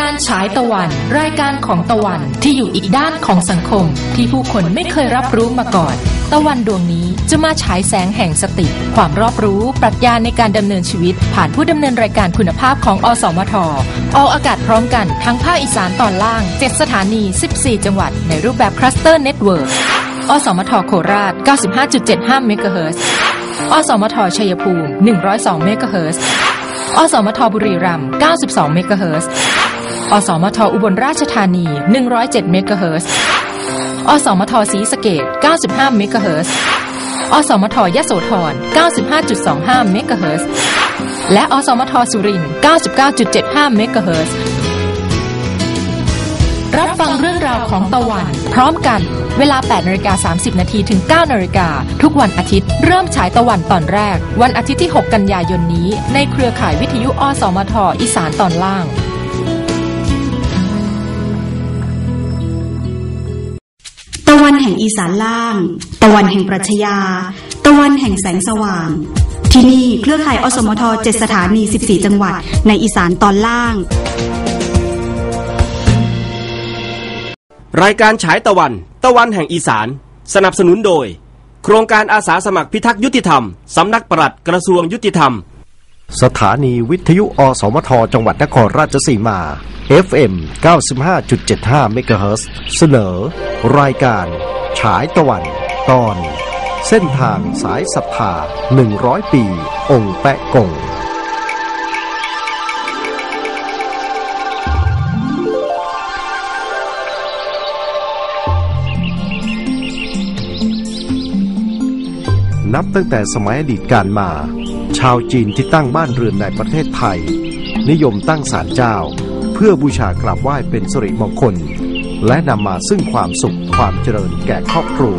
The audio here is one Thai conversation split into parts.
การฉายตะวัน รายการของตะวันที่อยู่อีกด้านของสังคม ที่ผู้คนไม่เคยรับรู้มาก่อน ตะวันดวงนี้จะมาฉายแสงแห่งสติ ความรอบรู้ปรัชญาในการดำเนินชีวิต ผ่านผู้ดำเนินรายการคุณภาพของอสมทออกอากาศพร้อมกันทั้งภาคอีสานตอนล่าง 7 สถานี 14 จังหวัด ในรูปแบบคลัสเตอร์เน็ตเวิร์กอสมทโคราช 95.75 เมกะเฮิรตซ์อสมทชัยภูมิ 102 เมกะเฮิรตซ์อสมทบุรีรัมย์92 เมกะเฮิรตซ์ อสมทอุบลราชธานี 107 เมกะเฮิรตซ์อสมทศรีสะเกด95 เมกะเฮิรตซ์อสมทยโสธร 95.25 เมกะเฮิรตซ์และอสมทสุรินทร์99.75 เมกะเฮิรตซ์รับฟังเรื่องราวของตะวัน พร้อมกันเวลา 8นาฬิกา30 นาทีถึง 9นาฬิกาทุกวันอาทิตย์ เริ่มฉายตะวันตอนแรก วันอาทิตย์ที่ 6 กันยายนนี้ ในเครือข่ายวิทยุอสมทอีสานตอนล่าง วันแห่งอีสานล่าง ตะวันแห่งปรัชญา ตะวันแห่งแสงสว่าง ที่นี่เครือข่ายอสมท7สถานี 14 จังหวัด ในอีสานตอนล่าง รายการฉายตะวัน ตะวันแห่งอีสาน สนับสนุนโดย โครงการอาสาสมัครพิทักษ์ยุติธรรม สำนักปลัดกระทรวงยุติธรรม สถานีวิทยุอสมท จังหวัดนครราชสีมา FM 95.75เมกะเฮิรตซ์เสนอ รายการ ฉายตะวัน ตอน เส้นทางสายศรัทธา 100 ปี องค์แปะกงนับตั้งแต่สมัยอดีตการมา ชาวจีนที่ตั้งบ้านเรือนในประเทศไทย นิยมตั้งศาลเจ้า เพื่อบูชากราบไหว้เป็นสิริมงคล และนำมาซึ่งความสุขความเจริญแก่ครอบครัว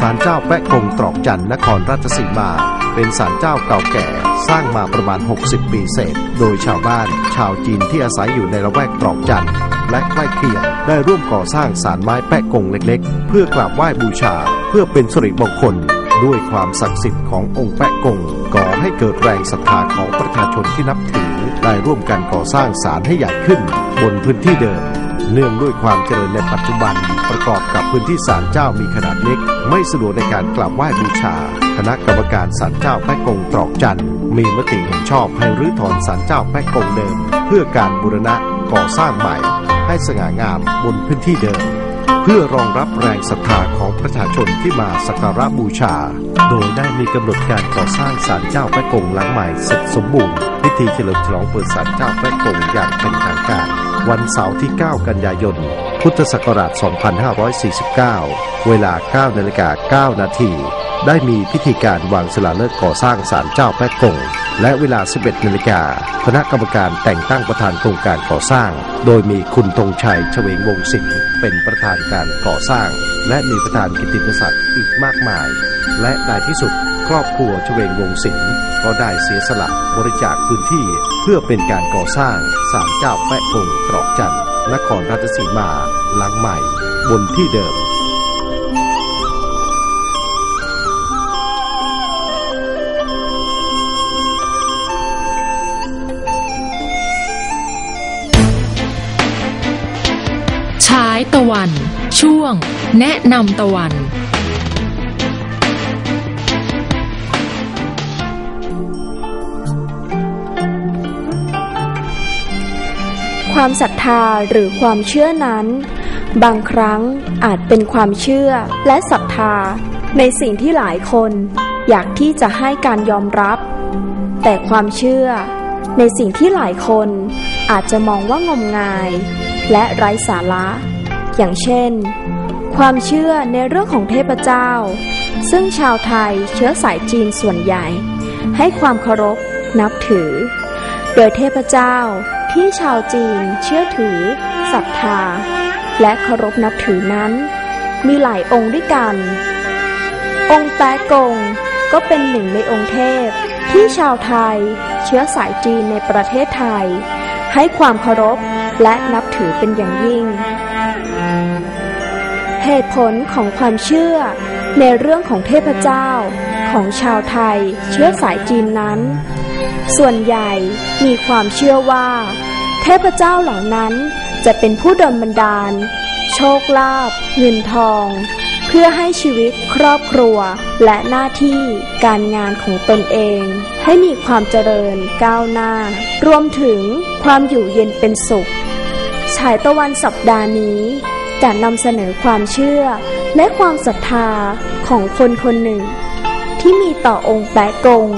ศาลเจ้าแปะกงตรอกจันทร์นครราชสีมา เป็นศาลเจ้าเก่าแก่สร้างมาประมาณ 60 ปีเศษ โดยชาวบ้านชาวจีนที่อาศัยอยู่ในละแวกตรอกจันทร์และใกล้เคียงได้ร่วมก่อสร้างศาลไม้แปะกงเล็กๆ เพื่อกราบไหว้บูชา เพื่อเป็นสิริมงคล ด้วยความศักดิ์สิทธิ์ขององค์แปะกงก่อให้เกิดแรงศรัทธาของประชาชนที่นับถือ ได้ร่วมกันก่อสร้างศาลให้ใหญ่ขึ้น บนพื้นที่เดิม เนื่องด้วยความเจริญในปัจจุบัน ประกอบกับพื้นที่ศาลเจ้ามีขนาดเล็ก ไม่สะดวกในการกราบไหว้บูชา คณะกรรมการศาลเจ้าแปะกงตรอกจันทร์มีมติเห็นชอบให้รื้อถอนศาลเจ้าแปะกงเดิม เพื่อการบูรณะก่อสร้างใหม่ ให้สง่างามบนพื้นที่เดิม เพื่อรองรับแรงศรัทธาของประชาชนที่มาสักการะบูชา โดยได้มีกำหนดการก่อสร้างศาลเจ้าแปะกงหลังใหม่เสร็จสมบูรณ์ พิธีเฉลิมฉลองเปิดศาลเจ้าแปะกงอย่างเป็นทางการ วันเสาร์ที่ 9 กันยายน พุทธศักราช 2549 เวลา 9นาฬิกา9นาที ได้มีพิธีการวางศิลาฤกษ์ก่อสร้างศาลเจ้าแปะกง และเวลา 11นาฬิกาคณะกรรมการแต่งตั้งประธานโครงการก่อสร้าง โดยมีคุณธงชัยเฉวงวงศ์สิงห์เป็นประธานการก่อสร้าง และมีประธานกิตติมศักดิ์อีกมากมาย และในที่สุดครอบครัวเฉวงวงศ์สิงห์ก็ได้เสียสละบริจาคพื้นที่ เพื่อเป็นการก่อสร้างศาลเจ้าแปะกงตรอกจันทร์นครราชสีมาหลังใหม่ บนที่เดิมะวัน ช่วง แนะนำตะวัน ความศรัทธาหรือความเชื่อนั้น บางครั้งอาจเป็นความเชื่อและศรัทธา ในสิ่งที่หลายคน อยากที่จะให้การยอมรับ แต่ความเชื่อ ในสิ่งที่หลายคนอาจจะมองว่างมงาย และไร้สาระ อย่างเช่น ความเชื่อในเรื่องของเทพเจ้า ซึ่งชาวไทยเชื้อสายจีนส่วนใหญ่ ให้ความเคารพนับถือ โดยเทพเจ้าที่ชาวจีนเชื่อถือศรัทธา และเคารพนับถือนั้น มีหลายองค์ด้วยกัน องค์แปะกงก็เป็นหนึ่งในองค์เทพที่ชาวไทยเชื้อสายจีนในประเทศไทย ให้ความเคารพและนับถือเป็นอย่างยิ่ง เหตุผลของความเชื่อในเรื่องของเทพเจ้าของชาวไทยเชื้อสายจีนนั้น ส่วนใหญ่มีความเชื่อว่า เทพเจ้าเหล่านั้นจะเป็นผู้ดลบันดาล โชคลาภเงินทอง เพื่อให้ชีวิตครอบครัวและหน้าที่การงานของตนเอง ให้มีความเจริญก้าวหน้า รวมถึงความอยู่เย็นเป็นสุข ฉายตะวันสัปดาห์นี้ จะนำเสนอความเชื่อ และความศรัทธาของคนคนหนึ่ง ที่มีต่อองค์แปะกง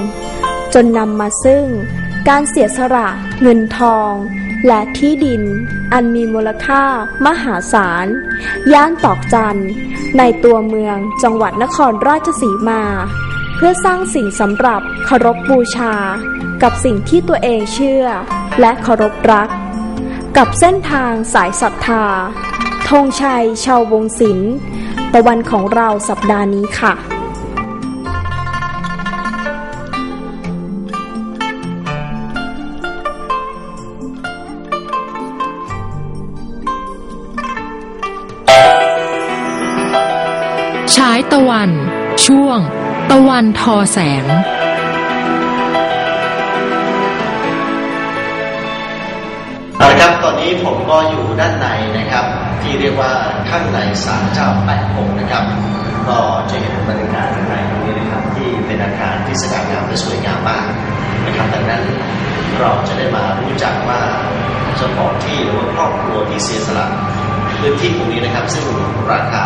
จนนำมาซึ่ง การเสียสละเงินทอง และที่ดิน อันมีมูลค่ามหาศาล ย่านตอกจัน ในตัวเมืองจังหวัดนครราชสีมา เพื่อสร้างสิ่งสำหรับเคารพบูชา กับสิ่งที่ตัวเองเชื่อ และเคารพรัก กับเส้นทางสายศรัทธา ธงชัย ชาววงศิลป์ตะวันของเราสัปดาห์นี้ค่ะ ฉายตะวัน ช่วง ตะวันทอแสงเอาละครับ ตอนนี้ผมก็อยู่ด้านในนะครับ ที่เรียกว่าข้างในศาลเจ้าแปะกงนะครับ ก็จะเห็นบรรยากาศข้างในตรงนี้นะครับที่เป็นอาคารที่สง่างามและสวยงามมากนะครับดังนั้นเราจะได้มารู้จักว่าเจ้าของที่หรือว่าครอบครัวที่เสียสละพื้นที่ตรงนี้นะครับ ซึ่งราคา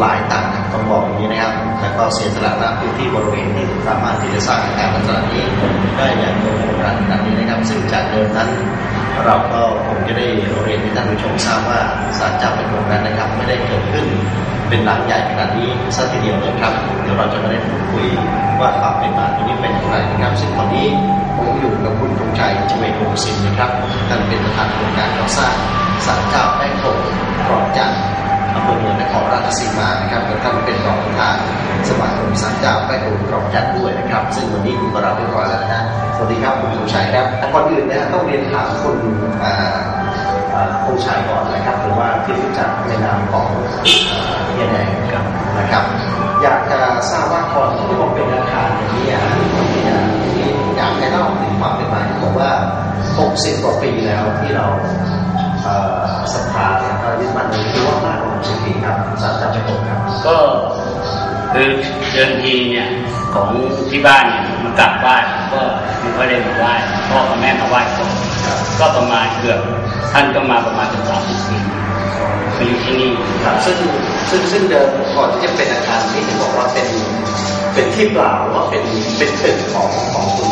หลายตังต้องบอกอย่างนี้นะครับ แล้วก็เสียสละณพื้นที่บริเวณที่สามารถที่จะสร้างอารลักษณะนี้ได้อย่างโด่งดังขนาดนี้นะครับ ซึ่งจากเดิมนั้นเราก็คงจะได้เรียนให้ท่านผู้ชมทราบว่าศาลเจ้าเป็นองค์นั้นนะครับ ไม่ได้เกิดขึ้นเป็นหลังใหญ่ขนาดนี้สักทีเดียวนะครับ เดี๋ยวเราจะมาได้พูดคุยว่าความเป็นมาตรงนี้เป็นอย่างไรนะครับ ซึ่งตอนนี้ผมอยู่กับคุณธงชัยจเวทวงศิลป์นะครับท่านเป็นประธานโครงการก่อสร้างศาลเจ้าแป้งโถกรอบจันทร์ อำเภอเมืองนครราชสีมานะครับและท่านเป็นรองประธานสมาคมศาลเจ้าแป้งโถกรอบจันทร์ด้วยนะครับ ซึ่งวันนี้คุณมารับเรียบร้อยแล้วนะฮะสวัสดีครับคุณธงชัยครับก่อนอื่นนะฮะต้องเรียนถามคุณอ่าเอ่อคงชัยก่อนนะครับหรือว่าที่รู้จักในนามของเฮียแดงครับนะครับ อยากจะทราบว่าก่อนที่ผมเป็นอาคารอย่างนี้อะที่อะที่อยากให้เล่าถึงความเป็นมาที่บอกว่า 60 กว่าปีแล้วที่เรา ศรัทธาแล้วก็ยึดมั่นในที่ว่ามากกว่า60ปีครับสารจำเป็นผมครับ ก็คือเดินทีเนี่ยของที่บ้านเนี่ยมากราบไหว้ก็ไม่ค่อยได้มาไหว้พ่อกับแม่มาไหว้ก่อนก็ประมาณเกือบท่านก็มาประมาณถึงสามสิบปีมาอยู่ที่นี่ครับซึ่งซึ่งซึ่งเดิมก่อนที่จะเป็นอาคารที่เห็นบอกว่าเป็นเป็นที่เปล่าหรือว่าเป็นเป็นตึกของของคุณ